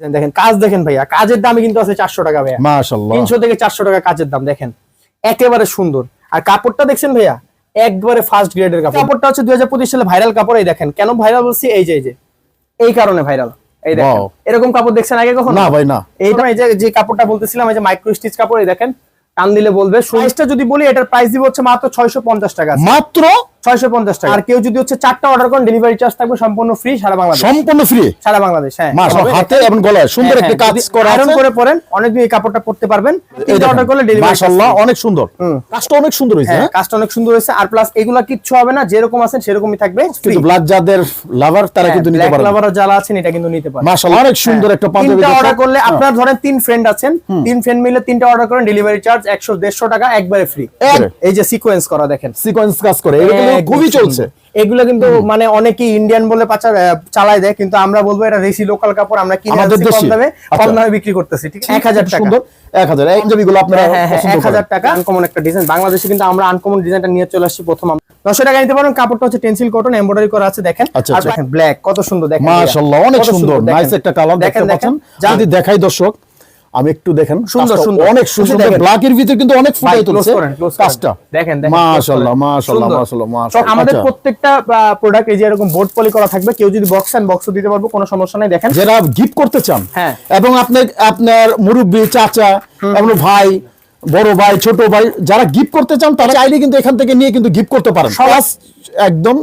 দেখেন কাজ দেখেন ভাইয়া কাজের দামই কিন্তু আছে চারশো টাকা ভাইয়া। তিনশো থেকে চারশো টাকা কাজের দাম দেখেন একেবারে সুন্দর। আর কাপড়টা দেখছেন ভাইয়া একবারে ফার্স্ট গ্রেডের কাপড়। কাপড়টা হচ্ছে দুই হাজার পঁচিশ সালে ভাইরাল কাপড় এই দেখেন। কেন ভাইরাল বলছি? এই যে এই যে এই কারণে ভাইরাল এই দেখেন এরকম কাপড় দেখছেন আগে কখন? না ভাই না। এইটা এই যে যে কাপড়টা বলতেছিলাম এই যে মাইক্রো স্টিচ কাপড় এই দেখেন টান দিলে বলবে। প্রাইসটা যদি বলি এটার প্রাইস দিব হচ্ছে মাত্র ছয়শো পঞ্চাশ টাকা মাত্র ছয়শো পঞ্চাশ টাকা। আর কেউ যদি হচ্ছে চারটা অর্ডার করেন ডেলিভারি চার্জ থাকবে সম্পূর্ণ ফ্রি সারা বাংলাদেশ। সম্পূর্ণ ফ্রি সারা বাংলাদেশ হ্যাঁ। হাতে এবং গলায়। সুন্দর একটা কাজ করা আয়রন করে পরেন অনেকদিন এই কাপড়টা পরতে পারবেন। তিনটা অর্ডার করলে ডেলিভারি মাশাআল্লাহ অনেক সুন্দর। কাজটা অনেক সুন্দর হয়েছে হ্যাঁ হ্যাঁ? কাজটা অনেক সুন্দর হয়েছে আর প্লাস এগুলা কিচ্ছু হবে না যেরকম আছেন সেরকমই থাকবে কিন্তু ব্লাড যাদের লাভার তারা কিন্তু নিতে পারবে। লাভার যারা আছেন এটা কিন্তু নিতে পারেন মাশাআল্লাহ অনেক সুন্দর একটা পাঞ্জাবি তিনটা অর্ডার করলে হ্যাঁ। আপনার ধরেন তিন ফ্রেন্ড আছেন তিন ফ্রেন্ড মিলে তিনটা অর্ডার করেন ডেলিভারি চার্জ একশো দেড়শো টাকা একবারে ফ্রি এই যে সিকোয়েন্স করা দেখেন। সিকোয়েন্স কাজ করে একদম খুবই চলছে। এগুলো কিন্তু মানে অনেকেই ইন্ডিয়ান বলে পাচার চালায় দেয় কিন্তু আমরা বলব এটা দেশি লোকাল কাপড় আমরা কিনে আমাদের দেশি। দামে কম আচ্ছা। দামে বিক্রি করতেছি ঠিক আছে? এক হাজার টাকা। সুন্দর। এক হাজার। এই পাঞ্জাবিগুলো আপনারা হ্যাঁ হ্যাঁ হ্যাঁ পছন্দ এক করেন। হাজার টাকা। আনকমন একটা ডিজাইন বাংলাদেশে কিন্তু আমরা আনকমন ডিজাইনটা নিয়ে চলে আসছি প্রথম আমরা। নশো টাকা নিতে পারেন কাপড়টা হচ্ছে টেন্সিল কটন এমব্রয়ডারি করা আছে দেখেন। আচ্ছা, আর আচ্ছা। দেখেন ব্ল্যাক কত সুন্দর দেখেন। মাশাআল্লাহ অনেক সুন্দর। নাইস একটা কালার দেখতে পাচ্ছেন। যদি দেখাই দর্শক আমি একটু দেখেন সুন্দর, সুন্দর। অনেক সুন্দর দেখেন। ব্ল্যাকের ভিতর কিন্তু অনেক ফুটাই close তুলছে। কাজটা দেখেন দেখেন মাশাআল্লাহ মাশাআল্লাহ মাশাআল্লাহ মাশাআল্লাহ আমাদের আচ্ছা। প্রত্যেকটা প্রোডাক্ট এই যে এরকম বোর্ড পলি করা থাকবে কেউ যদি বক্স এন্ড বক্সও দিতে পারব কোনো সমস্যা নাই দেখেন যারা গিফট করতে চান হ্যাঁ। এবং আপনার আপনার মুরব্বী চাচা এবং ভাই বড় ভাই ছোট ভাই যারা গিফট করতে চান তারা চাইলে কিন্তু এখান থেকে নিয়ে কিন্তু গিফট করতে পারেন একদম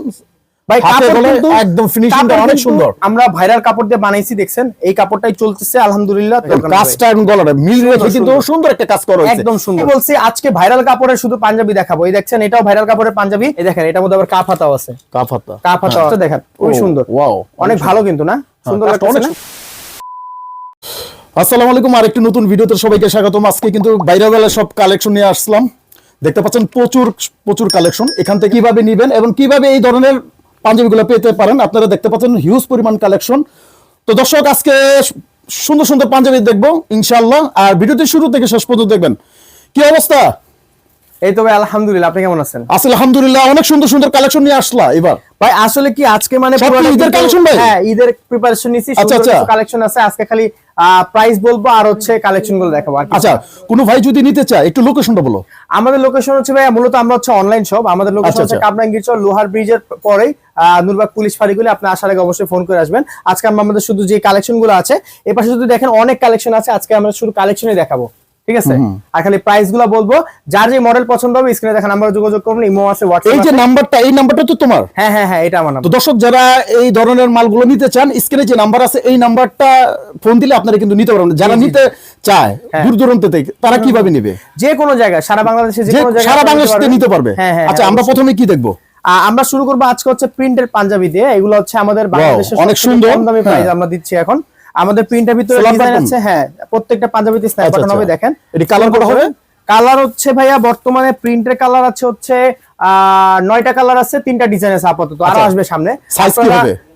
ভাই হাতে কাপড় গলায় কিন্তু একদম ফিনিশিংটা অনেক সুন্দর। আমরা ভাইরাল কাপড় দিয়ে বানাইছি দেখছেন? এই কাপড়টাই চলতেছে আলহামদুলিল্লাহ কাজটা এবং গলাটা মিল রেখে কিন্তু সুন্দর। সুন্দর একটা কাজ করা হয়েছে। একদম সুন্দর। বলছি আজকে ভাইরাল কাপড়ের শুধু পাঞ্জাবি দেখাবো। এই দেখছেন এটাও ভাইরাল কাপড়ের পাঞ্জাবি। এই দেখেন এটার মধ্যে আবার কাপ হাতাও আছে। কাপ দেখেন খুবই সুন্দর। wow, অনেক ভালো কিন্তু না? সুন্দর কাজটা লাগতেছে অনেক? আসসালামু আলাইকুম আরেকটি নতুন ভিডিওতে সবাইকে স্বাগতম। আজকে কিন্তু বাইরে সব কালেকশন নিয়ে আসলাম। দেখতে পাচ্ছেন প্রচুর প্রচুর কালেকশন এখান থেকে কীভাবে নিবেন এবং কীভাবে এই ধরনের পাঞ্জাবিগুলো পেতে পারেন। আপনারা দেখতে পাচ্ছেন হিউজ পরিমাণ কালেকশন তো দর্শক, আজকে সুন্দর সুন্দর পাঞ্জাবি দেখব ইনশাল্লাহ আর ভিডিওটি শুরু থেকে শেষ পর্যন্ত দেখবেন। কি অবস্থা? এই তো ভাই আলহামদুলিল্লাহ আপনি কেমন আছেন আসলে আলহামদুলিল্লাহ অনেক সুন্দর সুন্দর কালেকশন নিয়ে আসলা এবার ভাই আসলে কি আজকে মানে ঈদের collection ভাই? হ্যাঁ ঈদের প্রিপারেশন নিছি আচ্ছা, আচ্ছা। কালেকশন আছে আজকে খালি প্রাইস বলব আর হচ্ছে কালেকশনগুলো দেখাবো আর আচ্ছা। কোনো ভাই যদি নিতে চায় একটু লোকেশনটা বলো আমাদের লোকেশন হচ্ছে ভাই মূলত আমরা হচ্ছে অনলাইন শপ আমাদের লোকেশন আচ্ছা, হচ্ছে। কামরাঙ্গীর চর লোহার ব্রিজের পরেই নূরবাগ পুলিশ ফাঁড়িগুলি আপনি আসার আগে অবশ্যই ফোন করে আসবেন আজকে আমরা আমাদের শুধু যে কালেকশনগুলো আছে এ পাশে যদি দেখেন অনেক কালেকশন আছে আজকে আমরা শুধু কালেকশনই দেখাবো ঠিক আছে? আর খালি প্রাইসগুলো বলব যার যে মডেল পছন্দ হবে স্ক্রিনে দেখেন আমরা যোগাযোগ করুন ইমো আছে এই যে নাম্বারটা এই নাম্বারটা তো তোমার? হ্যাঁ হ্যাঁ হ্যাঁ এটা আমার নাম তো দর্শক যারা এই ধরনের মালগুলো নিতে চান স্ক্রিনে যে নাম্বার আছে এই নাম্বারটা ফোন দিলে আপনারা কিন্তু নিতে পারবেন। যারা। নিতে চায় হ্যাঁ। দূর দূরান্ত থেকে তারা কীভাবে নিবে? যে কোনো জায়গায় সারা বাংলাদেশে যে কোনো জায়গায় সারা বাংলাদেশ নিতে পারবে। হ্যাঁ হ্যাঁ আচ্ছা আমরা প্রথমে কি দেখব? আমরা শুরু করব আজকে হচ্ছে প্রিন্টের পাঞ্জাবি দিয়ে। এগুলো হচ্ছে আমাদের বাংলাদেশের অনেক সুন্দর। কম দামি প্রাইস। আমরা দিচ্ছি এখন। আমাদের প্রিন্টের ভিতরে ডিজাইন আছে হ্যাঁ প্রত্যেকটা পাঞ্জাবিতে স্ন্যাপ বাটন হবে আচ্ছা। দেখেন এটি কালার করা হবে? কালার হচ্ছে ভাইয়া বর্তমানে প্রিন্টের কালার আছে হচ্ছে নয়টা কালার আছে তিনটা ডিজাইন আছে আপাতত আরও আচ্ছা। আসবে সামনে?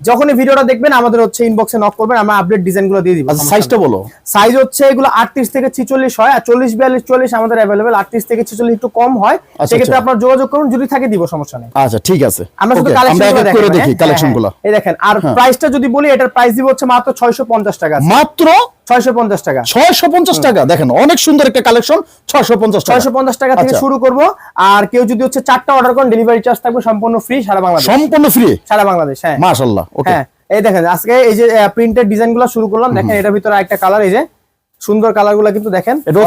যখনই ভিডিওটা দেখবেন আমাদের হচ্ছে ইনবক্সে নক করবেন আমরা আপডেট ডিজাইনগুলো দিয়ে দিব আচ্ছা সাইজটা বলো। সাইজ হচ্ছে এগুলো আটত্রিশ থেকে ছিচল্লিশ হয় আর চল্লিশ বিয়াল্লিশ চল্লিশ আমাদের অ্যাভেলেবেল আটত্রিশ থেকে ছিচল্লিশ একটু কম হয়। আচ্ছা, সেক্ষেত্রে। আপনার যোগাযোগ করুন যদি থাকে দিব সমস্যা নেই। আচ্ছা ঠিক আছে। আমরা শুধু কালেকশন করে দেখি কালেকশনগুলো। এই দেখেন আর প্রাইসটা যদি বলি এটার প্রাইস দিব হচ্ছে মাত্র 650 টাকা মাত্র? 650 টাকা। ছয়শো পঞ্চাশ টাকা? দেখেন অনেক সুন্দর একটা কালেকশন ছয়শো পঞ্চাশ টাকা। 650 টাকা থেকে। শুরু করব আর কেউ যদি হচ্ছে চারটা অর্ডার করেন ডেলিভারি চার্জ থাকবে সম্পূর্ণ ফ্রি সারা বাংলাদেশ। সম্পূর্ণ ফ্রি সারা বাংলাদেশ হ্যাঁ। মাশাল্লাহ ওকে হ্যাঁ এই দেখেন আজকে এই যে প্রিন্টেড ডিজাইনগুলো শুরু করলাম দেখেন এটার ভিতরে একটা কালার এই যে সুন্দর কালারগুলো কিন্তু দেখেন। এটা?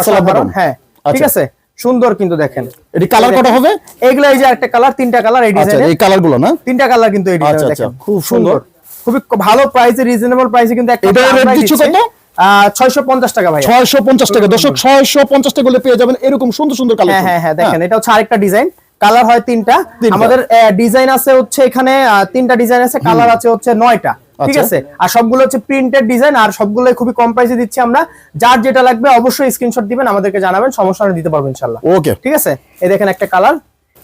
হ্যাঁ ঠিক আচ্ছা। আছে? সুন্দর কিন্তু দেখেন। এটি কালার কটা হবে? এইগুলো এই যে একটা কালার তিনটা কালার এই আচ্ছা এই কালারগুলো না? তিনটা কালার কিন্তু এই ডিজাইনে আচ্ছা, দেখেন। খুব খুব সুন্দর। খুবই ভালো প্রাইসে রিজনেবল প্রাইসে কিন্তু একটা rate আমরাই দিচ্ছ কত? আহ, 650 টাকা ভাই ছয়শো পঞ্চাশ টাকা। দর্শক ছয়শো পঞ্চাশ টাকা হলে পেয়ে যাবেন এরকম সুন্দর সুন্দর হ্যাঁ কালেকশন হ্যাঁ হ্যাঁ দেখেন এটা হচ্ছে আরেকটা ডিজাইন কালার হয় তিনটা। আমাদের ডিজাইন আছে হচ্ছে এখানে তিনটা ডিজাইন আছে কালার আছে হচ্ছে নয়টা। ঠিক আচ্ছা। আছে? আর সবগুলো হচ্ছে প্রিন্টেড ডিজাইন আর সবগুলো খুবই কম প্রাইসে দিচ্ছি আমরা। যার যেটা লাগবে অবশ্যই স্ক্রিনশট দিবেন আমাদেরকে জানাবেন সমস্যা দিতে পারব ইনশাল্লাহ। ওকে ঠিক আছে? এই দেখেন একটা কালার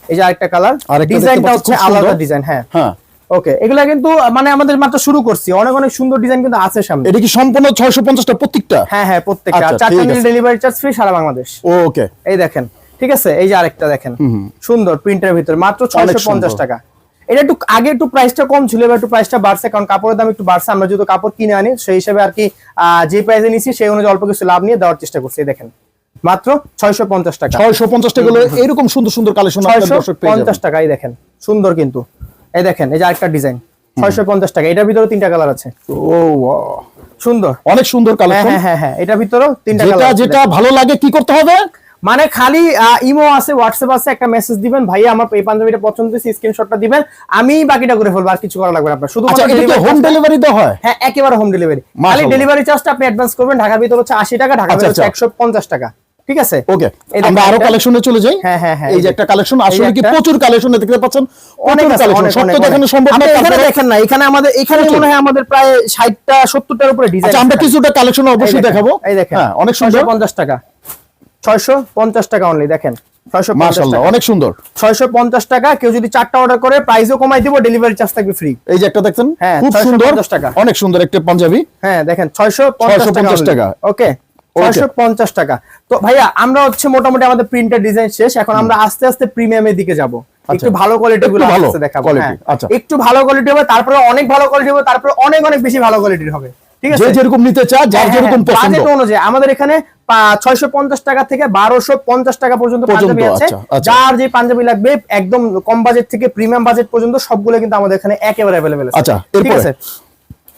এই যে আরেকটা কালার ডিজাইনটা হচ্ছে আলাদা ডিজাইন হ্যাঁ। হ্যাঁ। ওকে এগুলা কিন্তু মানে আমাদের মাত্র শুরু করছি। অনেক অনেক সুন্দর ডিজাইন কিন্তু আছে সামনে। এটা কি সম্পূর্ণ ছয়শো পঞ্চাশটা প্রত্যেকটা? হ্যাঁ হ্যাঁ প্রত্যেকটা। আচ্ছা, চারটা। ডেলিভারি চার্জ ফ্রি সারা বাংলাদেশ। ওকে এই দেখেন। ঠিক আছে? এই যে আরেকটা দেখেন। সুন্দর প্রিন্টের ভিতরে মাত্র ছয়শো পঞ্চাশ টাকা। এটা একটু আগে একটু প্রাইসটা কম ছিল এবার একটু প্রাইসটা বাড়ছে কারণ কাপড়ের দাম একটু বাড়ছে। আমরা যেহেতু কাপড় কিনে আনি সেই হিসেবে আর কি যে প্রাইসে নিছি সেই অনুযায়ী অল্প কিছু লাভ নিয়ে দেওয়ার চেষ্টা করছি। দেখেন মাত্র ছয়শো পঞ্চাশ টাকা। ছয়শো পঞ্চাশ টাকা এরকম সুন্দর সুন্দর কালেকশন পঞ্চাশ টাকা এই দেখেন সুন্দর কিন্তু। এই দেখেন এই যে আরেকটা ডিজাইন ছয়শো পঞ্চাশ টাকা। এটার ভিতরে তিনটা কালার আছে। ও সুন্দর। অনেক সুন্দর হ্যাঁ কালেকশন হ্যাঁ হ্যাঁ হ্যাঁ এটার ভিতরেও তিনটা কালার যেটা ভালো লাগে কি করতে হবে? মানে খালি ইমো আছে হোয়াটসঅ্যাপ আছে একটা মেসেজ দিবেন ভাইয়া আমার এই পাঞ্জাবিটা পছন্দ হয়েছে স্ক্রিনশটটা দিবেন আমি বাকিটা করে ফেলব আর কিছু করা লাগবে আপনার। শুধু এটা হোম ডেলিভারি দেওয়া হয়? হ্যাঁ একেবারে হোম ডেলিভারি খালি ডেলিভারি চার্জটা আপনি অ্যাডভান্স করবেন ঢাকার ভিতর হচ্ছে আশি টাকা ঢাকার আচ্ছা, ভিতর হচ্ছে আচ্ছা। একশো পঞ্চাশ টাকা। ঠিক আছে? ওকে আমরা আরও কালেকশনে চলে যাই। হ্যাঁ, হ্যাঁ, হ্যাঁ, এই যে একটা কালেকশন আসলে কি প্রচুর কালেকশন দেখতে পাচ্ছেন? অনেক কালেকশন সব তো দেখানো সম্ভব না এখানে দেখেন না এখানে আমাদের এখানে। মনে হয় আমাদের প্রায় ষাটটা সত্তরটার উপরে ডিজাইন আচ্ছা আমরা কিছুটা কালেকশন অবশ্যই দেখাবো। এই দেখেন। হ্যাঁ অনেক সুন্দর। পঞ্চাশ টাকা। ছয়শো পঞ্চাশ টাকা অনলি দেখেন। অনেক সুন্দর। ছয়শো পঞ্চাশ টাকা কেউ যদি চারটা অর্ডার করে প্রাইসও কমাই দিব ডেলিভারি চার্জ থাকবে ফ্রি এই যে একটা দেখছেন? হ্যাঁ, খুব সুন্দর টাকা। অনেক সুন্দর একটা পাঞ্জাবি। হ্যাঁ দেখেন ছয়শো পঞ্চাশ 650 টাকা। ওকে ছয়শো পঞ্চাশ টাকা। তো ভাইয়া আমরা হচ্ছে মোটামুটি আমাদের প্রিন্টের ডিজাইন শেষ। এখন আমরা আস্তে আস্তে প্রিমিয়ামের দিকে যাব। একটু ভালো কোয়ালিটি গুলো ভালো আস্তে দেখাবো। quality, হ্যাঁ। আচ্ছা। একটু ভালো কোয়ালিটি হবে তারপরে অনেক ভালো কোয়ালিটি হবে তারপরে অনেক অনেক বেশি ভালো কোয়ালিটির হবে। ঠিক আছে? যেরকম নিতে চায় যার যেরকম পছন্দ। অনুযায়ী আমাদের এখানে ছয়শো পঞ্চাশ টাকা থেকে বারোশো পঞ্চাশ টাকা পর্যন্ত পর্যন্ত, পাঞ্জাবি আছে। আচ্ছা, আচ্ছা। যার যে পাঞ্জাবি লাগবে একদম কম বাজেট থেকে প্রিমিয়াম বাজেট পর্যন্ত সবগুলো কিন্তু আমাদের এখানে একেবারে অ্যাভেলেবেল আছে। আচ্ছা, ঠিক আছে?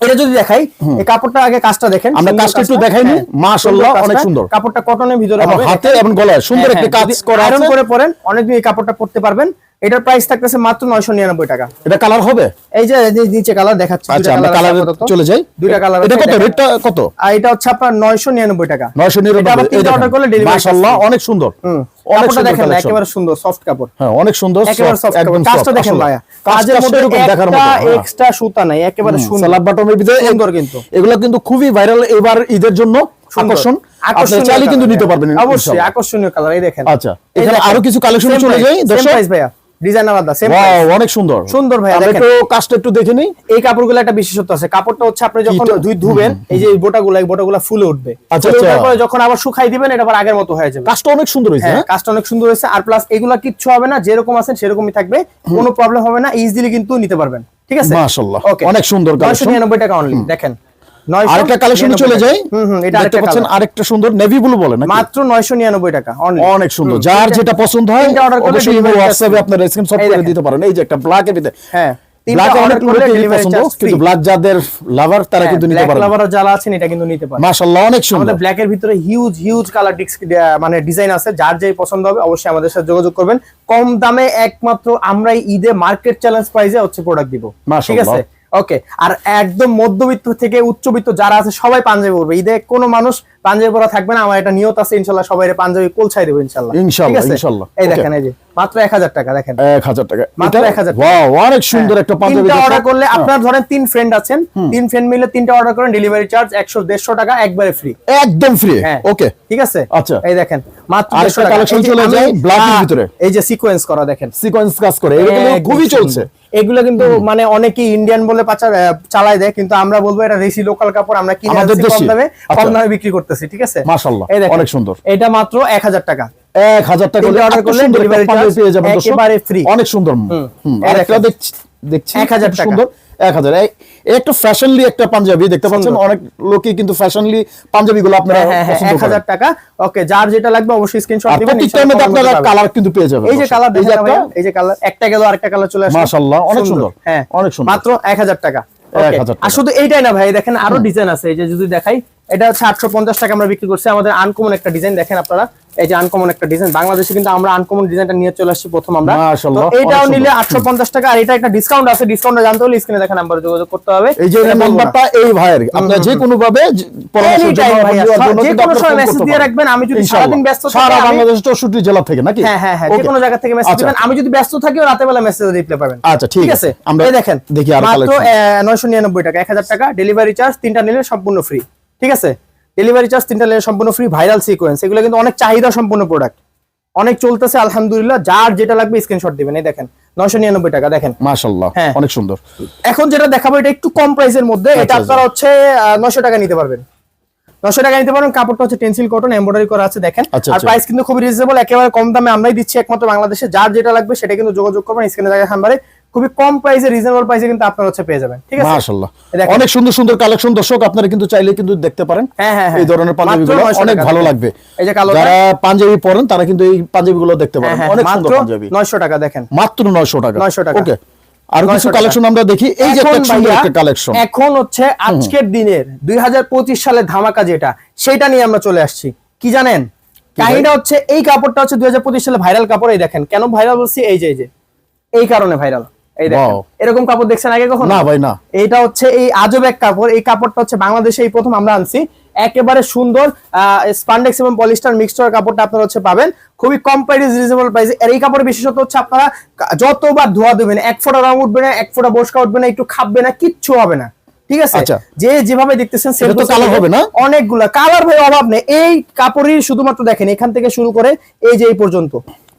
এটা যদি দেখাই এই কাপড়টা আগে কাজটা দেখেন আমরা কাজটা একটু কাজটা। দেখাই নিই। হ্যাঁ, মাশাআল্লাহ, সুন্দর অনেক সুন্দর। কাপড়টা কটনের ভিতরে হবে। হাতে এবং গলায় সুন্দর একটা কাজ করা আয়রন করে পরেন অনেকদিন এই কাপড়টা পরতে পারবেন। এটার প্রাইস থাকতেছে মাত্র নয়শো নিরানব্বই টাকা। এটা কালার হবে? এই যে নিচে কালার দেখাচ্ছি আচ্ছা আমরা কালারে চলে যাই। দুইটা কালার এটা কত? রেটটা কত? আর এটা হচ্ছে আপনার নয়শো নিরানব্বই টাকা। 999 এটা। অর্ডার করলে ডেলিভারি মাশাআল্লাহ অনেক সুন্দর। অনেক সুন্দর দেখেন একেবারে সুন্দর সফট কাপড়। হ্যাঁ অনেক সুন্দর একেবারে সফট একদম কাজটা দেখেন ভাইয়া কাজের মধ্যে সেরকম দেখার মতো হ্যাঁ। এক্সট্রা সুতা নাই একেবারে সুন্দর। সালাদ বাটনের ভিতরে সুন্দর কিন্তু। এগুলো কিন্তু খুবই ভাইরাল এবার ঈদের জন্য আকর্ষণ। আপনি চাইলে কিন্তু নিতে পারবেন অবশ্যই আকর্ষণীয় কালার এই দেখেন। আচ্ছা, এখানে আরও কিছু কালেকশন চলে যায় দর্শক। ভাইয়া। ডিজাইন আলাদা সেম অনেক সুন্দর। সুন্দর ভাইয়া, আমরা একটু কাজটা একটু দেখে নিই। এই কাপড়গুলো একটা বিশেষত্ব আছে। কাপড়টা হচ্ছে আপনি যখন ধুই ধুবেন এই যে বোটাগুলো এই বোটাগুলো ফুলে উঠবে। আচ্ছা, আচ্ছা। যখন আবার শুকাই দিবেন এটা আবার আগের মতো হয়ে যাবে। কাজটা অনেক সুন্দর হয়েছে হ্যাঁ হ্যাঁ? কাজটা অনেক সুন্দর হয়েছে। আর প্লাস এগুলা কিচ্ছু হবে না যেরকম আছেন সেরকমই থাকবে। কোনো প্রবলেম হবে না ইজিলি কিন্তু নিতে পারবেন। ঠিক আছে? মাশাআল্লাহ, অনেক সুন্দর টাকা অনলি দেখেন। আরেকটা কালেকশনে চলে টাকা। যাই হুম হুম এটা দেখতে পাচ্ছেন আরেকটা সুন্দর নেভি ব্লু বলে মাত্র টাকা অনেক সুন্দর। যার যেটা পছন্দ হয় তিনটা order করলে অবশ্যই হোয়াটসঅ্যাপে আপনারা স্ক্রিনশট করে দিতে পারেন। এই যে একটা ব্ল্যাক এর ভিতরে। হ্যাঁ ব্ল্যাক অনেক করলে পছন্দ কিন্তু ব্ল্যাক যাদের লাভার তারা হ্যাঁ, কিন্তু নিতে যারা আছেন এটা কিন্তু নিতে মাশাআল্লাহ অনেক সুন্দর। আমাদের ব্ল্যাক এর ভিতরে হিউজ হিউজ কালার মানে ডিজাইন আছে। যার যেই পছন্দ হবে অবশ্যই আমাদের সাথে যোগাযোগ করবেন। কম দামে একমাত্র আমরাই ঈদে মার্কেট চ্যালেঞ্জ প্রাইসে হচ্ছে প্রোডাক্ট দিব। ঠিক আছে? ওকে আর একদম মধ্যবিত্ত থেকে উচ্চবিত্ত যারা আছে সবাই পাঞ্জাবি পরবে। ঈদে কোনো মানুষ পাঞ্জাবি পরা থাকবে না আমার এটা নিয়ত আছে ইনশাল্লাহ সবাই পাঞ্জাবি কোলছাই দেবো ইনশাল্লাহ। ইনশাল্লাহ? ইনশাল্লাহ। এই দেখেন এই যে মাত্র এক হাজার টাকা দেখেন। এক হাজার টাকা। মাত্র এটা 1000 টাকা। ওয়াও অনেক সুন্দর একটা পাঞ্জাবি তিনটা অর্ডার করলে হ্যাঁ। আপনার ধরেন তিন ফ্রেন্ড আছেন তিন ফ্রেন্ড মিলে তিনটা অর্ডার করেন ডেলিভারি চার্জ একশো দেড়শো টাকা একবারে ফ্রি একদম ফ্রি হ্যাঁ। ওকে ঠিক আছে? আচ্ছা। এই দেখেন মাত্র আরেকটা 150 টাকা। collection চলে যায় black এর ভিতরে। এই যে সিকোয়েন্স করা দেখেন। সিকোয়েন্স কাজ করে। এগুলো খুবই চলছে। এগুলো কিন্তু মানে অনেকেই ইন্ডিয়ান বলে পাচার চালায় দেয় কিন্তু আমরা বলব এটা দেশি লোকাল কাপড় আমরা কিনে আমাদের আনছি কম দামে কম আচ্ছা। দামে বিক্রি করতেছি ঠিক আছে মাশাআল্লাহ, অনেক সুন্দর। এটা মাত্র এক হাজার টাকা এক হাজার টাকা তিনটে হলে করলে একটা পাঞ্জাবি charge পেয়ে যাবেন। একেবারে free। অনেক সুন্দর। হুম, এই দেখছি দেখছি 1000 টাকা। সুন্দর এক হাজার এই এই একটা ফ্যাশনলি একটা পাঞ্জাবি দেখতে পাচ্ছেন অনেক লোকই কিন্তু ফ্যাশনলি পাঞ্জাবি গুলো আপনারা হ্যাঁ হ্যাঁ হ্যাঁ এক হাজার টাকা ওকে যার যেটা লাগবে অবশ্যই স্ক্রিনশট আর দিবেন প্রত্যেকটার মধ্যে আপনারা কালার কিন্তু পেয়ে যাবেন এই যে কালার এই যে একটা কালার একটা গেল আরেকটা কালার চলে মাশাআল্লাহ, অনেক সুন্দর। হ্যাঁ অনেক সুন্দর। মাত্র 1000 1000 Okay, টাকা। আর শুধু এইটাই না ভাই দেখেন আরও ডিজাইন আছে এই যে যদি দেখাই এটা হচ্ছে 850 টাকা আমরা বিক্রি করছি। আমাদের আনকমন একটা ডিজাইন দেখেন আপনারা। এই যে আনকমন একটা ডিজাইন বাংলাদেশে কিন্তু আমরা আনকমন ডিজাইনটা নিয়ে চলে আসছি প্রথম আমরা। অনেক নিলে সুন্দর। 850 টাকা। আর এটা একটা ডিসকাউন্ট আছে। ডিসকাউন্টটা জানতে হলে স্ক্রিনে দেখা নাম্বারে যোগাযোগ করতে হবে। এই যে। নাম্বারটা এই ভাইয়ের আপনারা যে কোনো ভাবে যে- পরামর্শের জন্য Anytime বা ভাইয়া, দেওয়ার জন্য যে কিন্তু কোনো সময় ফোন দিয়ে রাখবেন, আমি যদি সারাদিন ব্যস্ত থাকি, সারা আমি- বাংলাদেশ চৌষট্টি জেলা থেকে নাকি? হ্যাঁ হ্যাঁ হ্যাঁ যে Okay. কোনো জায়গা থেকে মেসেজ আচ্ছা। দিবেন। আমি যদি ব্যস্ত থাকি রাতে বেলা মেসেজ রিপ্লাই পাবেন। আচ্ছা, ঠিক আছে। আমরা দেখেন দেখি আর মাত্র collection। নয়শো নিরানব্বই টাকা। এক হাজার টাকা ডেলিভারি চার্জ তিনটা নিলে সম্পূর্ণ ফ্রি ঠিক আছে? ডেলিভারি চার্জ তিনটা নিলে সম্পূর্ণ ফ্রি ভাইরাল সিকোয়েন্স এগুলো কিন্তু অনেক চাহিদা সম্পূর্ণ প্রোডাক্ট অনেক চলতেছে আলহামদুলিল্লাহ যার যেটা লাগবে স্ক্রিনশট দিবেন এই দেখেন নয়শো নিরানব্বই টাকা দেখেন। মাশাআল্লাহ হ্যাঁ। অনেক সুন্দর। এখন যেটা দেখাবো এটা একটু কম প্রাইসের মধ্যে এটা আচ্ছা, আপনারা হচ্ছে নয়শো টাকা নিতে পারবেন। নশো টাকা নিতে পারবেন কাপড়টা হচ্ছে টেন্সিল কটন এমব্রয়ডারি করা আছে দেখেন। আচ্ছা, আর আচ্ছা। প্রাইস কিন্তু খুবই রিজনেবল একেবারে কম দামে আমরাই দিচ্ছি একমাত্র বাংলাদেশে যার যেটা লাগবে সেটা কিন্তু যোগাযোগ করবেন স্ক্রিনে জায়গায় নাম্বারে খুবই কম প্রাইসে রিজনেবল প্রাইসে কিন্তু আপনারা হচ্ছে পেয়ে যাবেন। ঠিক আছে? মাশাআল্লাহ। অনেক সুন্দর সুন্দর কালেকশন দর্শক আপনারা কিন্তু চাইলে কিন্তু দেখতে পারেন। হ্যাঁ, হ্যাঁ, হ্যাঁ। এই ধরনের পাঞ্জাবিগুলো অনেক ভালো লাগবে। এই যে কালোটা। যারা পাঞ্জাবি পরেন তারা কিন্তু এই পাঞ্জাবিগুলো দেখতে হ্যাঁ পারেন। হ্যাঁ অনেক সুন্দর পাঞ্জাবি। নয়শো টাকা দেখেন। মাত্র 900 টাকা। 900 টাকা। ওকে। আর কিছু কালেকশন আমরা দেখি। এই যে এখন একটা সুন্দর একটা কালেকশন এখন হচ্ছে আজকের দিনের দুই হাজার পঁচিশ সালে ধামাকা যেটা সেটা নিয়ে আমরা চলে আসছি। কি জানেন? কাহিনীটা হচ্ছে এই কাপড়টা হচ্ছে দুই হাজার পঁচিশ সালে ভাইরাল কাপড় এই দেখেন। কেন ভাইরাল বলছি? এই যে এই যে। এই কারণে ভাইরাল। এই দেখেন. এরকম কাপড় দেখছেন আগে কখনো? না ভাই না। এইটা হচ্ছে এই আজব এক কাপড়। এই কাপড়টা হচ্ছে বাংলাদেশে এই প্রথম আমরা আনছি। একেবারে সুন্দর স্পান্ডেক্স এবং পলিস্টার মিক্সচার কাপড়টা আপনারা হচ্ছে পাবেন। খুবই কম প্রাইস রিজনেবল প্রাইসে আর এই কাপড়ের বিশেষত হচ্ছে আপনারা যতবার ধোয়া দেবেন এক ফোঁটা রং উঠবে না এক ফোঁটা বসকা উঠবে না একটু খাববে না কিচ্ছু হবে না। ঠিক আছে? আচ্ছা। যে যেভাবে দেখতেছেন এটা তো colour হবে না? অনেকগুলা। কালার ভাই অভাব নেই। এই কাপড়ই শুধুমাত্র দেখেন এখান থেকে শুরু করে এই যে এই পর্যন্ত।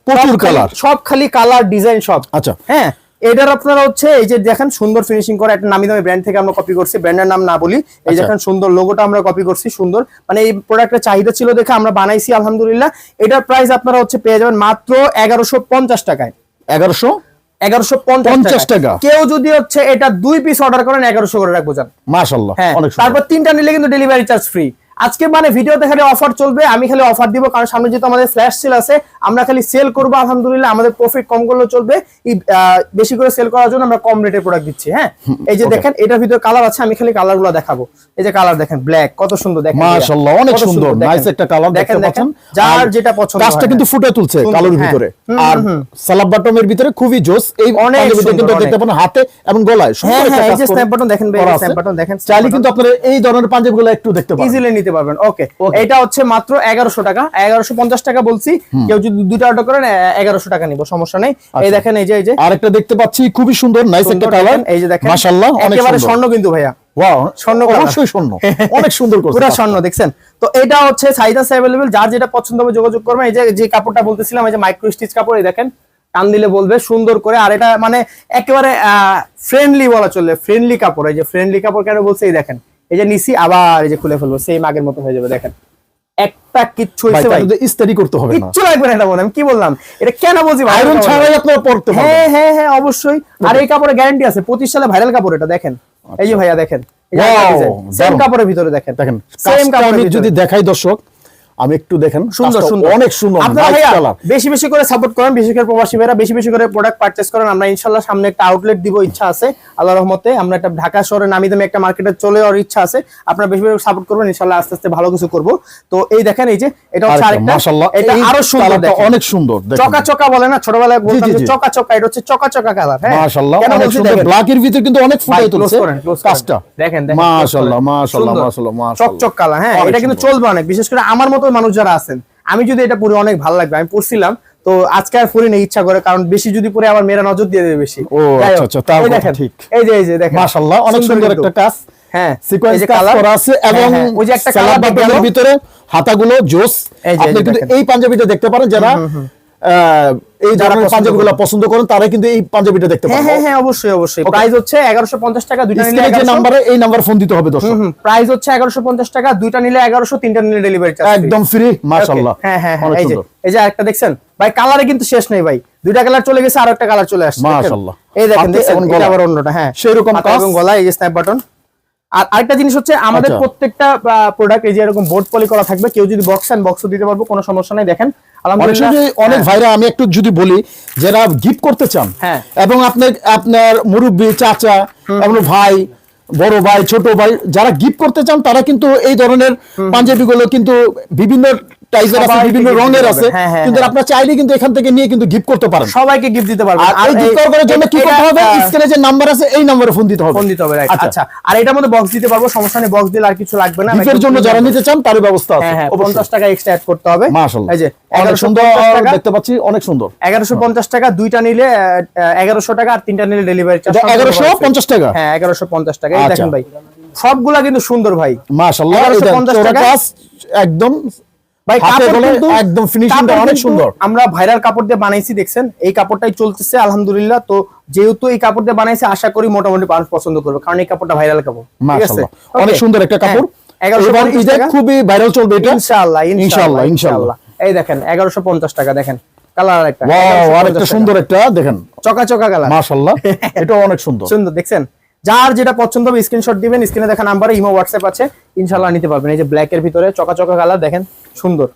প্রচুর colour। সব খালি কালার ডিজাইন সব। আচ্ছা। হ্যাঁ? এটার আপনারা হচ্ছে এই যে দেখেন সুন্দর ফিনিশিং করা একটা নামি দামি ব্র্যান্ড থেকে আমরা কপি করছি ব্র্যান্ডের নাম না বলি। এই আচ্ছা। দেখেন সুন্দর লোগোটা আমরা কপি করছি সুন্দর। মানে এই প্রোডাক্টের চাহিদা ছিল দেখে আমরা বানাইছি আলহামদুলিল্লাহ। এটার প্রাইস আপনারা হচ্ছে পেয়ে যাবেন মাত্র এগারোশো পঞ্চাশ টাকায়। এগারোশো? এগারোশো পঞ্চাশ টাকা। কেউ যদি হচ্ছে এটা দুই পিস অর্ডার করেন এগারোশো করে রাখব যান। মাশাল্লাহ হ্যাঁ তারপর তিনটা নিলে কিন্তু ডেলিভারি চার্জ ফ্রি আজকে মানে ভিডিওতে খালি অফার চলবে আমি খালি অফার দিব কারণ সামনে যেহেতু আমাদের ফ্ল্যাশ সেল আছে আমরা খালি সেল করব আলহামদুলিল্লাহ আমাদের প্রফিট কম করলেও চলবে। বেশি করে সেল করার জন্য আমরা কম রেটে প্রোডাক্ট দিচ্ছি হ্যাঁ? এই যে দেখেন এটার ভিতরে কালার আছে আমি খালি কালারগুলো দেখাবো। এই যে কালার দেখেন ব্ল্যাক কত সুন্দর দেখেন মাশাআল্লাহ অনেক সুন্দর নাইস একটা কালার দেখতে পাচ্ছেন। যার যেটা পছন্দ কাজটা কিন্তু। ফুটে তুলছে সুন্দর, কালোর হ্যাঁ। ভিতরে। আর। সালাব বাটমের ভিতরে খুবই জোস এই অনেক সুন্দর, কিন্তু দেখতে পাবেন হাতে এবং গলায়। সুন্দর হ্যাঁ, একটা হ্যাঁ, এই কাজ দেখেন snap button দেখেন, চাইলে কিন্তু আপনারা এই ধরনের পাঞ্জাবিগুলো একটু দেখতে পারেন। ইজিলি নিতে পারবেন। ওকে এটা হচ্ছে মাত্র এগারোশো টাকা। এগারোশো পঞ্চাশ টাকা বলছি কেউ যদি দুইটা অর্ডার করেন এগারোশো টাকা নিবো সমস্যা নেই। এই আচ্ছা। দেখেন এই যে এই যে। আরেকটা দেখতে পাচ্ছি খুবই সুন্দর নাইস একটা কালার এই যে দেখেন। মাশাআল্লাহ একেবারে স্বর্ণ কিন্তু ভাইয়া। ওয়াও স্বর্ণ অবশ্যই স্বর্ণ। অনেক সুন্দর করছে পুরা স্বর্ণ দেখছেন? তো এটা হচ্ছে সাইজ আছে অ্যাভেলেবেল যার যেটা পছন্দ হবে যোগাযোগ করবেন এই যে যে কাপড়টা বলতেছিলাম এই যে মাইক্রো স্টিচ কাপড় এই দেখেন টান দিলে বলবে সুন্দর করে। আর এটা মানে একেবারে ফ্রেন্ডলি বলা চলে ফ্রেন্ডলি কাপড়। এই যে ফ্রেন্ডলি কাপড় কেন বলছে এই দেখেন। এই যে নিছি আবার এই যে খুলে ফেলব সেম আগের মতো হয়ে যাবে দেখেন। একটা কিচ্ছু ভাই ভাই। ইস্তারি করতে হবে না। কিচ্ছু লাগবে না এটা বলে কি বললাম? এটা কেন বুঝি আয়রন ছাড়াই আপনারা পড়তে পারবেন হ্যাঁ হ্যাঁ হ্যাঁ অবশ্যই। আর এই কাপড়ে গ্যারান্টি আছে সালে ভাইরাল কাপড় এটা দেখেন। এই যে ভাইয়া দেখেন। সেম কাপড়ের ভিতরে দেখেন। দেখেন সেম। যদি দেখাই দর্শক আমি একটু দেখেন সুন্দর সুন্দর। অনেক সুন্দর আপনারা বেশি বেশি করে সাপোর্ট করেন বেশি করে প্রবাসী ভাইরা বেশি বেশি করে প্রোডাক্ট পারচেজ করেন। আমরা ইনশাল্লাহ সামনে একটা আউটলেট দিব ইচ্ছা আছে। আল্লাহ রহমতে আমরা একটা ঢাকা শহরে নামি দামি একটা মার্কেটে চলে যাওয়ার ইচ্ছা আছে। আপনারা বেশি বেশি সাপোর্ট করবেন ইনশাল্লাহ আস্তে আস্তে ভালো কিছু করব। তো এই দেখেন এই যে এটা হচ্ছে আরেকটা মাশাআল্লাহ এটা আরও সুন্দর দেখেন। অনেক সুন্দর দেখেন। চকা চকা বলে না ছোটবেলায় বলতাম যে চকা চকা এটা হচ্ছে চকা চকা কালার হ্যাঁ? মাশাআল্লাহ কেন অনেক সুন্দর। দেখেন। ব্ল্যাকের ভিতরে কিন্তু অনেক ফুটে তুলছে। কাজটা। দেখেন দেখেন মাশাআল্লাহ মাশাআল্লাহ মাশাআল্লাহ চকচক কালার হ্যাঁ এটা কিন্তু চলবে অনেক বিশেষ করে আমার মতো মানুষ যারা আছেন আমি যদি এটা পরে অনেক ভালো লাগবে আমি পড়ছিলাম তো আজকে আর পরে নেই ইচ্ছা করে কারণ বেশি যদি পরে আবার মেয়েরা নজর দিয়ে দেবে বেশি। ও, আচ্ছা, আচ্ছা, তাও ঠিক। এই যে এই যে দেখেন। মাশাআল্লাহ অনেক সুন্দর একটা কাজ হ্যাঁ সিকোয়েন্স কাজ করা আছে এবং হ্যাঁ, হ্যাঁ, ওই যে একটা কালার ভিতরে হাতাগুলো জোস। আপনি কিন্তু এই পাঞ্জাবিটা দেখতে পারেন যারা এই যারা পাঞ্জাবিগুলো পছন্দ করেন তারা কিন্তু এই পাঞ্জাবিটা দেখতে হ্যাঁ পারেন হ্যাঁ হ্যাঁ অবশ্যই অবশ্যই। প্রাইস হচ্ছে এগারোশো পঞ্চাশ টাকা দুইটা নিলে যে 1100 নাম্বারে এই নাম্বার ফোন দিতে হবে দর্শক। প্রাইস হচ্ছে এগারোশো পঞ্চাশ টাকা দুইটা নিলে এগারোশো তিনটা নিলে ডেলিভারি চার্জ একদম ফ্রি মাশাআল্লাহ। হ্যাঁ হ্যাঁ হ্যাঁ, এই যে এই যে আরেকটা দেখছেন? ভাই কালারে কিন্তু শেষ নেই ভাই। দুইটা কালার চলে গেছে আর একটা কালার চলে আসছে মাশাআল্লাহ। এই দেখেন এটা আবার অন্যটা হ্যাঁ। সেইরকম হাতে কাজ। গলা এই যে স্ন্যাপ বাটন আর আরেকটা জিনিস হচ্ছে আমাদের আচ্ছা। প্রত্যেকটা প্রোডাক্ট এই যে এরকম বোর্ড পলি করা থাকবে কেউ যদি বক্স অ্যান্ড বক্সও দিতে পারব কোনো সমস্যা নাই দেখেন অনেক হ্যাঁ। ভাইরা আমি একটু যদি বলি যারা গিফট করতে চান হ্যাঁ। এবং আপনার আপনার মুরব্বী চাচা এবং ভাই বড় ভাই ছোট ভাই যারা গিফট করতে চান তারা কিন্তু এই ধরনের পাঞ্জাবি গুলো কিন্তু বিভিন্ন টাইপের আছে সবাইকে বিভিন্ন রঙের আছে। পারবেন। কিন্তু। চাইলে কিন্তু এখান থেকে নিয়ে কিন্তু গিফট করতে পারেন। সবাইকে গিফট দিতে পারবেন আর এই গিফট করার জন্য কি করতে হবে? স্ক্রিনে যে নাম্বার আছে এই নম্বরে ফোন দিতে হবে। ফোন দিতে হবে আচ্ছা। আর এটার মধ্যে বক্স দিতে পারব সমস্যা নেই বক্স দিলে আর কিছু লাগবে না। গিফটের জন্য যারা নিতে চান তার ব্যবস্থা আছে। অবশ্যই। পঞ্চাশ টাকা এক্সট্রা অ্যাড করতে হবে। মাশাআল্লাহ। এই যে অনেক সুন্দর দেখতে পাচ্ছি অনেক সুন্দর। এগারোশো পঞ্চাশ টাকা দুইটা নিলে এগারোশো টাকা আর তিনটা নিলে ডেলিভারি চার্জ 1150 টাকা? হ্যাঁ এগারোশো পঞ্চাশ টাকা। এই আচ্ছা। দেখেন ভাই সবগুলা কিন্তু সুন্দর ভাই। মাশাআল্লাহ। 1150 টাকা। একদম ভাই একদম ফিনিশিংটা অনেক সুন্দর। আমরা ভাইরাল কাপড় দিয়ে বানাইছি দেখছেন? এই কাপড়টাই চলতেছে আলহামদুলিল্লাহ। তো যেহেতু এই কাপড় দিয়ে বানাইছে আশা করি মোটামুটি মানুষ পছন্দ করবে কারণ এই কাপড়টা ভাইরাল কাপড় ঠিক আছে? অনেক সুন্দর একটা কাপড়। হ্যাঁ, 1150 এবার ঈদে টাকা। খুবই ভাইরাল চলবে এটা। ইনশাআল্লাহ ইনশাআল্লাহ ইনশাআল্লাহ ইনশাআল্লাহ। ইনশাআল্লাহ। এই দেখেন এগারোশো পঞ্চাশ টাকা দেখেন কালার একটা ওয়াও আরেকটা সুন্দর একটা দেখেন। চকা চকা কালার। মাশাআল্লাহ এটা অনেক সুন্দর। সুন্দর দেখছেন? যার যেটা পছন্দ হবে স্ক্রিনশট দিবেন স্ক্রিনে দেখা নাম্বারে ইমো হোয়াটসঅ্যাপ আছে। ইনশাআল্লাহ নিতে পারবেন। এই যে ব্ল্যাক এর ভিতরে চকা চকা কালার দেখেন। সুন্দর।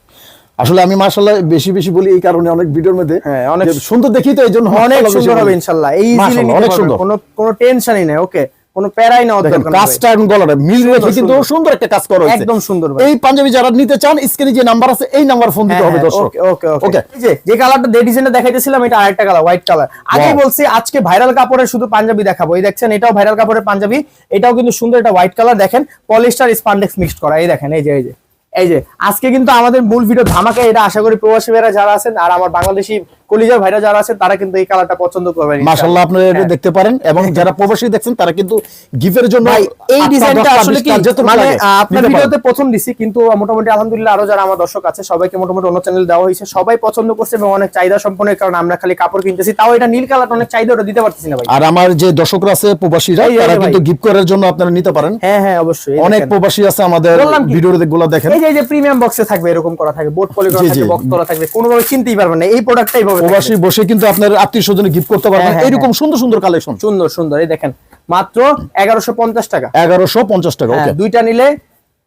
আসলে আমি মাশাআল্লাহ বেশি বেশি বলি এই কারণে অনেক ভিডিওর মধ্যে। হ্যাঁ, অনেক সুন্দর দেখি তো এই জন্য অনেক সুন্দর হবে ইনশাআল্লাহ। এই নিতে অনেক সুন্দর। কোনো কোনো টেনশনই নাই ওকে? কোনো প্যারাই না দেখেন কাজটা এবং গলাটা মিল রেখে কিন্তু সুন্দর। একটা কাজ করা হয়েছে। একদম সুন্দর ভাই। এই পাঞ্জাবি যারা নিতে চান স্ক্রিনে যে নাম্বার আছে এই নাম্বার ফোন দিতে হবে দর্শক। ওকে ওকে ওকে। এই যে যে কালারটা যে ডিজাইনটা দেখাইতেছিলাম এটা আরেকটা কালার হোয়াইট কালার আগে. বলছি আজকে ভাইরাল কাপড়ের শুধু পাঞ্জাবি দেখাবো। এই দেখছেন এটাও ভাইরাল কাপড়ের পাঞ্জাবি এটাও কিন্তু সুন্দর একটা হোয়াইট কালার দেখেন পলিস্টার স্পান্ডেক্স মিক্সড করা এই দেখেন এই যে এই যে। এই যে, আজকে কিন্তু আমাদের মূল ভিডিও ধামাকা এটা আশা করি প্রবাসী ভাইরা যারা আছেন আর আমার বাংলাদেশি কলিজার ভাইরা যারা আছেন তারা কিন্তু এই কালারটা পছন্দ করবেন মাশাআল্লাহ আপনারা এটা হ্যাঁ। দেখতে পারেন এবং যারা প্রবাসী দেখছেন তারা কিন্তু গিফটের জন্য এই ডিজাইনটা আসলে কি? মানে আপনার ভিডিওতে প্রথম দিছি কিন্তু মোটামুটি আলহামদুলিল্লাহ আরও যারা আমার দর্শক আছে সবাইকে মোটামুটি অন্য চ্যানেল দেওয়া হয়েছে। সবাই পছন্দ করছে এবং অনেক চাহিদা সম্পন্ন কারণে আমরা খালি কাপড় কিনতেছি। তাও এটা নীল কালার অনেক চাহিদা ওটা দিতে পারতেছি না ভাই। আর আমার যে দর্শকরা আছে প্রবাসীরা তারা কিন্তু গিফট করার জন্য আপনারা নিতে পারেন। হ্যাঁ হ্যাঁ অবশ্যই। অনেক প্রবাসী আছে আমাদের? ভিডিওতে গুলো দেখেন। এই যে এই যে প্রিমিয়াম বক্সে থাকবে এরকম করা থাকে বোর্ড পলি করা জি, থাকবে বক্স করা থাকবে। কোনোভাবে চিনতেই পারবেন না। এই প্রোডাক্টটা এইভাবে থাকবে। প্রবাসী বসে কিন্তু আপনার আত্মীয় স্বজনে গিফট করতে পারবেন হ্যাঁ, হ্যাঁ, এরকম সুন্দর সুন্দর কালেকশন সুন্দর সুন্দর। এই দেখেন মাত্র এগারোশো পঞ্চাশ টাকা। এগারোশো পঞ্চাশ টাকা হ্যাঁ, দুইটা নিলে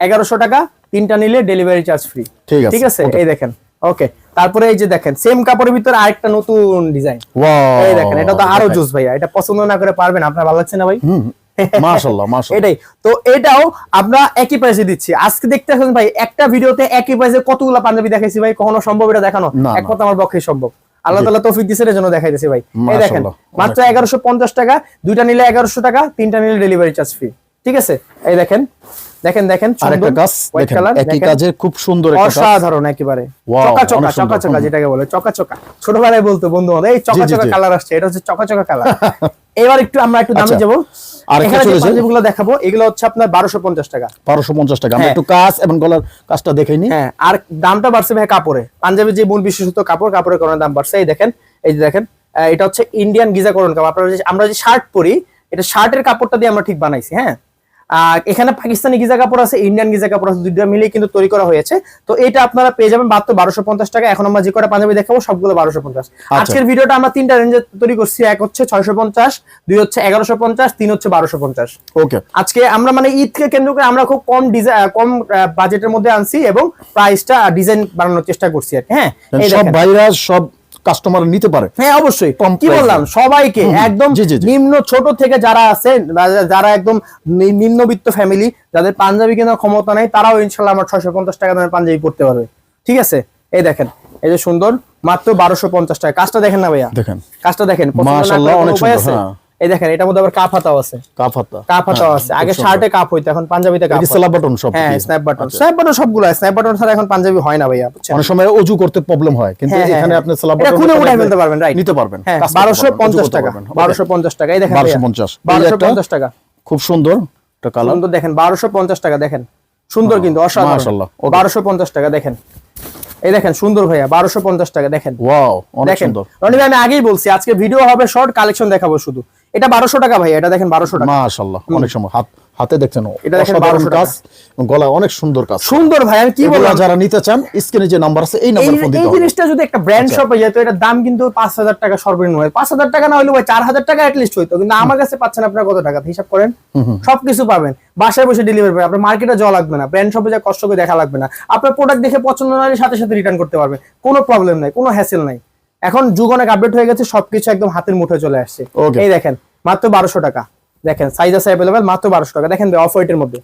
এগারোশো টাকা তিনটা নিলে ডেলিভারি চার্জ ফ্রি ঠিক আছে, ঠিক আছে? এই দেখেন ওকে তারপরে এই যে দেখেন সেম কাপড়ের ভিতরে আরেকটা নতুন ডিজাইন এই দেখেন এটা তো আরও জুস ভাইয়া এটা পছন্দ না করে পারবেন আপনার ভালো লাগছে না ভাই? মাশাআল্লাহ মাশাআল্লাহ। এটাই তো এটাও আমরা একই প্রাইসে দিচ্ছি। আজকে দেখতে পাচ্ছেন ভাই একটা ভিডিওতে একই প্রাইসে কতগুলো পাঞ্জাবি দেখাইছি ভাই? কখনো সম্ভব এটা দেখানো? এক কথা আমার পক্ষে সম্ভব। আল্লাহ তালা তৌফিক দিছে এর জন্য দেখাইতেছি ভাই। এই দেখেন মাত্র এগারোশো পঞ্চাশ টাকা দুইটা নিলে এগারোশো টাকা তিনটা নিলে ডেলিভারি চার্জ ফ্রি ঠিক আছে? এই দেখেন দেখেন দেখেন আরেকটা হোয়াইট দেখেন একই কাজে খুব সুন্দর একটা কাজ অসাধারণ একেবারে। Wow, চকা চকা চকা চকা যেটাকে বলে চকা চকা। ছোটবেলায় বলতো বন্ধু আমাদের, এই চকা কালার আসছে এটা হচ্ছে চকা চকা কালার এবার একটু আমরা একটু দামে যাব। আরেকটা এখানে যে চলে যাই। পাঞ্জাবিগুলো দেখাবো এগুলো হচ্ছে আপনার বারোশো পঞ্চাশ টাকা। বারোশো পঞ্চাশ টাকা। আমরা হ্যাঁ। একটু কাজ এবং গলার কাজটা দেখে নি হ্যাঁ আর দামটা বাড়ছে ভাই কাপড়ে। পাঞ্জাবির যে মূল বিশেষত কাপড় কাপড়ের কারণে দাম বাড়ছে। এই দেখেন এই যে দেখেন এটা হচ্ছে ইন্ডিয়ান গিজা করণ কাপড়। আপনারা যে- আমরা যে শার্ট পরি এটা শার্টের কাপড়টা দিয়ে আমরা ঠিক বানাইছি হ্যাঁ? আর এখানে পাকিস্তানি গিজা কাপড় আছে ইন্ডিয়ান গিজা কাপড় আছে দুইটা মিলিয়ে কিন্তু তৈরি করা হয়েছে। তো এটা আপনারা পেয়ে যাবেন মাত্র বারোশো পঞ্চাশ টাকা। এখন আমরা যে কটা পাঞ্জাবি দেখাবো সবগুলো বারোশো পঞ্চাশ। আজকের ভিডিওটা আমরা তিনটা রেঞ্জে তৈরি করছি। এক হচ্ছে ছয়শো পঞ্চাশ দুই হচ্ছে এগারোশো পঞ্চাশ তিন হচ্ছে বারোশো পঞ্চাশ। ওকে। আজকে আমরা মানে ঈদকে কেন্দ্র করে আমরা খুব কম ডিজাইন কম বাজেটের মধ্যে আনছি এবং প্রাইসটা ডিজাইন বানানোর চেষ্টা করছি আর হ্যাঁ সব ভাইরা সব কাস্টমার নিতে পারে। হ্যাঁ অবশ্যই। কি বললাম? সবাইকে একদম। নিম্ন ছোট থেকে যারা আছেন যারা একদম নিম্নবিত্ত ফ্যামিলি যাদের পাঞ্জাবি কেনার ক্ষমতা নাই তারাও ইনশাল্লাহ আমার ছয়শো পঞ্চাশ টাকা দামের পাঞ্জাবি পড়তে পারবে। ঠিক আছে? এই দেখেন এই যে সুন্দর মাত্র বারোশো পঞ্চাশ টাকা। কাজটা দেখেন না ভাইয়া? দেখেন। কাজটা দেখেন অনেক আছে? এই দেখেন এটার মধ্যে আবার কাপ হাতাও আছে। কাপ হাতা। কাপ হাতাও হ্যাঁ, আছে। আগে শার্টে কাপ হইতো এখন পাঞ্জাবিতে কাপ এটি হয়। বাটন সব হ্যাঁ স্ন্যাপ বাটন। স্ন্যাপ বাটন সবগুলো স্ন্যাপ বাটন ছাড়া এখন পাঞ্জাবি হয় না ভাইয়া অনেক সময় অজু করতে প্রবলেম হয় কিন্তু হ্যাঁ, হ্যাঁ, এখানে। আপনি স্ল্যাব এটা বাটন খুলে উঠাই ফেলতে পারবেন রাইট নিতে পারবেন হ্যাঁ কাজ করতে বারোশো পারবেন, অজু পঞ্চাশ করতে টাকা পারবেন। Okay, বারোশো পঞ্চাশ টাকা এই দেখেন বারোশো পঞ্চাশ। বারোশো পঞ্চাশ টাকা। খুব সুন্দর একটা কালার সুন্দর দেখেন বারোশো পঞ্চাশ টাকা দেখেন। সুন্দর কিন্তু অসাধারণ। মাশাআল্লাহ, okay. বারোশো পঞ্চাশ টাকা দেখেন। এই দেখেন সুন্দর ভাইয়া বারোশো পঞ্চাশ টাকা দেখেন। ওয়াও অনেক দেখেন সুন্দর। রনি ভাই, আমি আগেই বলছি আজকে ভিডিও হবে শর্ট কালেকশন দেখাবো শুধু। এটা বারোশো টাকা ভাইয়া এটা দেখেন বারোশো টাকা। মাসাল্লাহ অনেক সময় হাত হাতে দেখছেন এটা দেখেন 1200 কাজ গলা অনেক সুন্দর কাজ। সুন্দর ভাই আমি কি বললাম? যারা নিতে চান স্ক্রিনে যে নাম্বার আছে এই এই নাম্বার ফোন দিতে হবে। জিনিসটা যদি একটা ব্র্যান্ড। শপে যেত এটার দাম কিন্তু পাঁচ হাজার টাকা সর্বনিম্ন হয়। পাঁচ হাজার টাকা না হলে ভাই চার হাজার টাকা লিস্ট হইতো। কিন্তু আমার কাছে পাচ্ছেন আপনার কত টাকা? হিসাব করেন। সবকিছু পাবেন। বাসায় বসে ডেলিভারি পাবেন। আপনার মার্কেটে যাওয়া লাগবে না। ব্র্যান্ড শপে যা কষ্ট করে দেখা লাগবে না। আপনার প্রোডাক্ট দেখে পছন্দ না হলে সাথে সাথে রিটার্ন করতে পারবেন। কোনো প্রবলেম নাই কোনো হ্যাসেল নাই। এখন যুগ অনেক আপডেট হয়ে গেছে সবকিছু একদম হাতের মুঠে চলে আসছে. এই দেখেন মাত্র বারোশো টাকা। দেখেন সাইজ আছে অ্যাভেলেবেল মাত্র বারোশো টাকা। দেখেন অফ হোয়াইটের মধ্যে।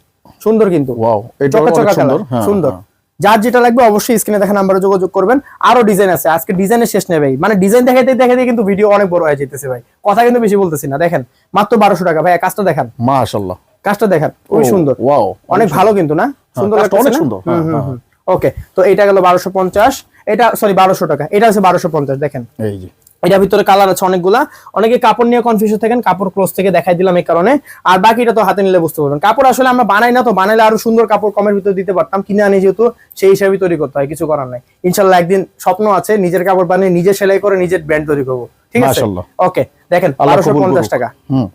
সুন্দর কিন্তু। ওয়াও এটা চকা সুন্দর। হ্যাঁ, সুন্দর। হ্যাঁ। যার যেটা লাগবে অবশ্যই স্ক্রিনে দেখা নাম্বারে যোগাযোগ করবেন। আরও ডিজাইন আছে। আজকে ডিজাইনের শেষ নেই ভাই। মানে ডিজাইন দেখাইতে দেখাইতে কিন্তু ভিডিও অনেক বড় হয়ে যেতেছে ভাই। কথা কিন্তু বেশি বলতেছি না। দেখেন মাত্র বারোশো টাকা ভাই। কাজটা দেখান। মাশাআল্লাহ। কাজটা দেখান। খুবই সুন্দর। ওয়াও অনেক ভালো কিন্তু না? সুন্দর কাজটা অনেক সুন্দর, হ্যাঁ, হ্যাঁ, ওকে তো এটা গেল বারোশো পঞ্চাশ। এটা সরি বারোশো টাকা। এটা হচ্ছে বারোশো পঞ্চাশ। দেখেন। এই যে। এটার ভিতরে কালার আছে অনেকগুলা। অনেকে কাপড় নিয়ে কনফিউশন থাকেন কাপড় ক্লোজ থেকে দেখাই দিলাম এই কারণে। আর বাকিটা তো হাতে নিলে বুঝতে পারবেন। কাপড় আসলে আমরা বানাই না তো বানাইলে আরও সুন্দর কাপড় কমের ভিতরে দিতে পারতাম। কিনে আনি যেহেতু সেই হিসাবে তৈরি করতে হয় কিছু করার নাই। ইনশাল্লাহ একদিন স্বপ্ন আছে নিজের কাপড় বানিয়ে নিজে সেলাই করে নিজের ব্র্যান্ড তৈরি করব। ঠিক আছে? ওকে দেখেন বারোশো পঞ্চাশ টাকা।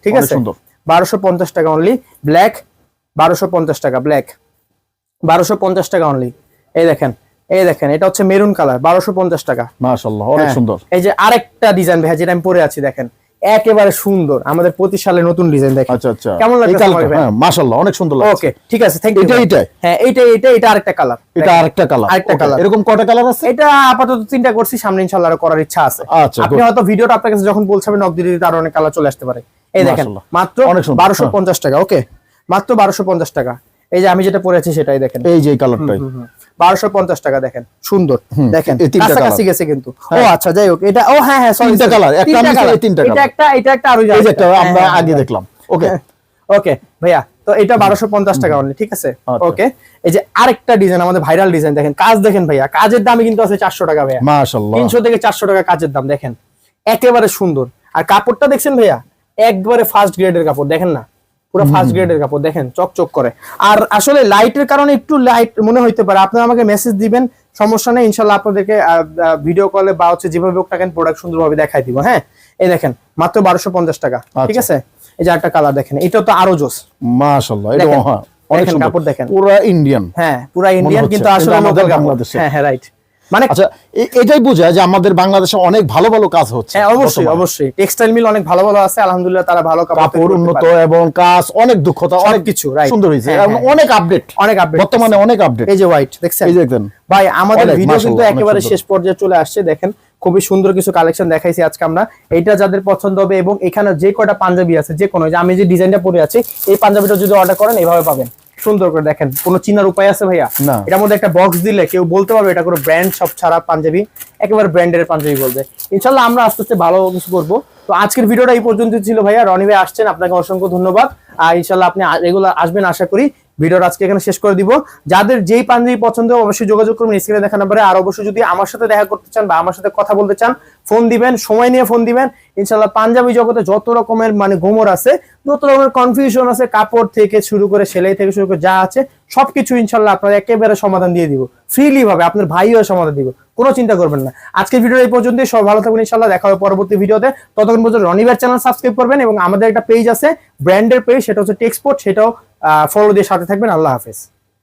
ঠিক আছে? বারোশো পঞ্চাশ টাকা অনলি ব্ল্যাক বারোশো পঞ্চাশ টাকা ব্ল্যাক বারোশো পঞ্চাশ টাকা অনলি এই দেখেন এই দেখেন এটা হচ্ছে মেরুন কালার বারোশো পঞ্চাশ টাকা। মাশাআল্লাহ অনেক হ্যাঁ। সুন্দর। এই যে আরেকটা ডিজাইন ভাই যেটা আমি পরে আছি দেখেন একেবারে সুন্দর। আমাদের প্রতি সালে নতুন ডিজাইন দেখেন। আচ্ছা আচ্ছা। কেমন লাগছে? হ্যাঁ মাশাআল্লাহ অনেক সুন্দর লাগছে। ওকে ঠিক আছে থ্যাংক ইউ এটা, এটাই? হ্যাঁ এইটা এটা এটা আরেকটা কালার। এটা আরেকটা কালার। আরেকটা colour। এরকম কয়টা কালার আছে? এটা আপাতত তিনটা করছি সামনে ইনশাআল্লাহ আরও করার ইচ্ছা আছে। আচ্ছা, আপনি হয়তো ভিডিওটা আপনার কাছে যখন পৌঁছাবে নক দিলে আরও অনেক কালার চলে আসতে পারে। এই দেখেন মাত্র অনেক সুন্দর, বারোশো হ্যাঁ। পঞ্চাশ টাকা ওকে মাত্র বারোশো পঞ্চাশ টাকা। এই যে আমি যেটা পরে আছি সেটাই দেখেন। এই যে কালারটাই। বারোশো পঞ্চাশ টাকা দেখেন সুন্দর। দেখেন কাছাকাছি গেছে কিন্তু। ও হ্যাঁ। আচ্ছা যাই হোক এটা ও হ্যাঁ হ্যাঁ তিনটা। একটা তিনটা এটা একটা এটা একটা আরও এই যে একটা হ্যাঁ, আমরা হ্যাঁ, আগে। দেখলাম। ওকে ওকে ভাইয়া তো এটা বারোশো পঞ্চাশ টাকা অনলি ঠিক আছে? আচ্ছা। ওকে এই যে আরেকটা ডিজাইন আমাদের ভাইরাল ডিজাইন দেখেন কাজ দেখেন ভাইয়া কাজের দামই কিন্তু আছে চারশো টাকা ভাইয়া। তিনশো থেকে চারশো টাকা কাজের দাম দেখেন। একেবারে সুন্দর। আর কাপড়টা দেখছেন ভাইয়া? একবারে ফার্স্ট গ্রেডের কাপড় দেখেন না? পুরো ফার্স্ট গ্রেডের কাপড় দেখেন চকচক করে। আর আসলে লাইটের কারণে একটু লাইট মনে হইতে পারে আপনারা আমাকে মেসেজ দিবেন সমস্যা নেই ইনশাল্লাহ আপনাদেরকে ভিডিও কলে বা হচ্ছে যেভাবে হোক টাকেন প্রোডাক্ট সুন্দরভাবে দেখাই দিব হ্যাঁ? এই দেখেন মাত্র বারোশো পঞ্চাশ টাকা ঠিক আচ্ছা। আছে? এই যে একটা কালার দেখেন এটা তো আরও জোস। মাশাআল্লাহ এটা হ্যাঁ অনেক কাপড় দেখেন। পুরা ইন্ডিয়ান হ্যাঁ পুরা ইন্ডিয়ান কিন্তু আসলে local হ্যাঁ হ্যাঁ রাইট মানে আচ্ছা এটাই বোঝায় যে আমাদের বাংলাদেশে অনেক ভালো ভালো কাজ হচ্ছে হ্যাঁ অবশ্যই অবশ্যই। টেক্সটাইল মিল অনেক ভালো ভালো আছে আলহামদুলিল্লাহ তারা ভালো কাপড় উন্নত এবং কাজ অনেক দক্ষতা অনেক right. সুন্দর হয়েছে। হ্যাঁ, হ্যাঁ। অনেক আপডেট অনেক আপডেট বর্তমানে অনেক আপডেট এই যে হোয়াইট দেখছেন? এই যে দেখেন। ভাই আমাদের ভিডিও কিন্তু একেবারে শেষ পর্যায়ে চলে আসছে দেখেন। খুবই সুন্দর কিছু কালেকশন দেখাইছি আজকে আমরা। এটা যাদের পছন্দ হবে এবং এখানে যে কয়টা পাঞ্জাবি আছে যে কোনো যে আমি যে ডিজাইনটা পরে আছি এই পাঞ্জাবিটা যদি অর্ডার করেন এইভাবে পাবেন। সুন্দর করে দেখেন কোনো চিনার উপায় আছে ভাইয়া? না। এটার মধ্যে একটা বক্স দিলে কেউ বলতে পারবে এটা কোনো ব্র্যান্ড সব ছাড়া পাঞ্জাবি একেবারে ব্র্যান্ডের পাঞ্জাবি বলবে। ইনশাল্লাহ আমরা আস্তে আস্তে ভালো কিছু করব। তো আজকের ভিডিওটা এই পর্যন্ত ছিল ভাইয়া। রনি ভাই আসছেন আপনাকে অসংখ্য ধন্যবাদ। আর ইনশাল্লাহ আপনি রেগুলার আসবেন আশা করি। ভিডিওর আজকে এখানে শেষ করে দিব। যাদের যেই পাঞ্জাবি পছন্দ অবশ্যই যোগাযোগ করবেন স্ক্রিনে দেখা নাম্বারে। আর অবশ্যই যদি আমার সাথে দেখা করতে চান বা আমার সাথে কথা বলতে চান, ফোন দিবেন, সময় নিয়ে ফোন দিবেন। ইনশাল্লাহ পাঞ্জাবি জগতে যত রকমের মানে গোমর আছে, যত রকমের কনফিউশন আছে, কাপড় থেকে শুরু করে, সেলাই থেকে শুরু করে যা আছে, সবকিছু ইনশাল্লাহ আপনার একেবারে সমাধান দিয়ে দিব। ফ্রিলি ভাবে আপনার ভাইও সমাধান দিব। কোনো চিন্তা করবেন না। আজকের ভিডিও এই পর্যন্ত সব ভালো থাকবেন ইনশাল্লাহ দেখা হবে পরবর্তী ভিডিওতে। ততক্ষণ পর্যন্ত রনিবার চ্যানেল সাবস্ক্রাইব করবেন এবং আমাদের একটা পেজ আছে ব্র্যান্ডের পেজ সেটা হচ্ছে টেক্সপোর্ট সেটাও ফলো দিয়ে সাথে থাকবেন। আল্লাহ হাফেজ।